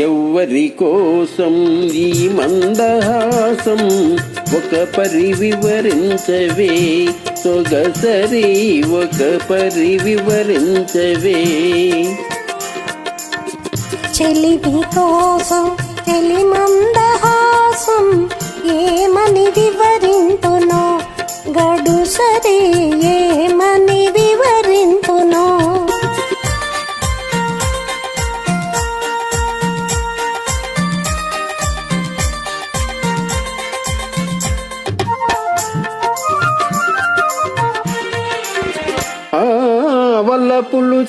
ఎవ్వరి కోసం ఈ మందహాసం ఒక పరి వివరించవే సొగసరి ఒక పరి వివరించవే. చెలివి కోసం చెలి మందహాసం ఏమని వివరింతునో గడు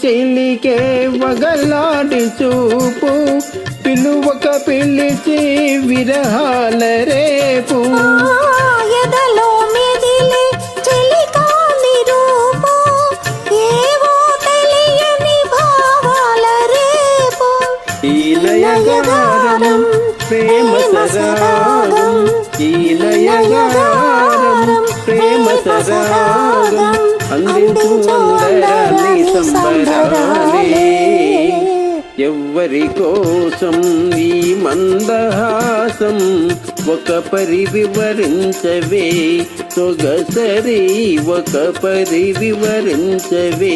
చెల్లికే వగలాడి చూపు. పిలువక పిలిచి విరహాల రేపు. ప్రేమ సరాగం ఈ లయగారం ప్రేమ సరాగం అందించు అందరాన్ని సంబరాలే ఎవ్వరి కోసం ఈ మందహాసం ఒక పరి వివరించవే. సొగసరి ఒక పరి వివరించవే.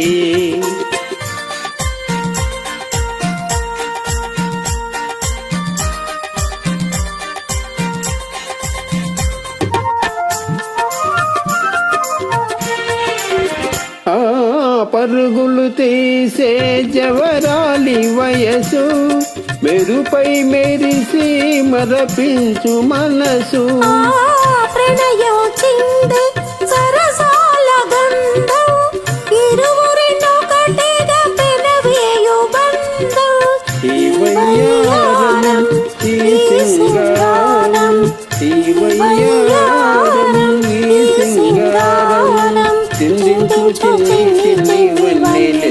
ఆ తీసే జవరాలి వయసు మెరుపై మెరిసి మరపించు మనసు ఆ ప్రణయం చిందే సరసాల గంధం ఇరువురినొకటిగా పెనవేయు బంధం ఈ వయ్యారం ఈ సింగారం ఈ వయ్యారం ఈ సింగారం చిందించు చిన్ని చిన్ని వన్నెలెన్నో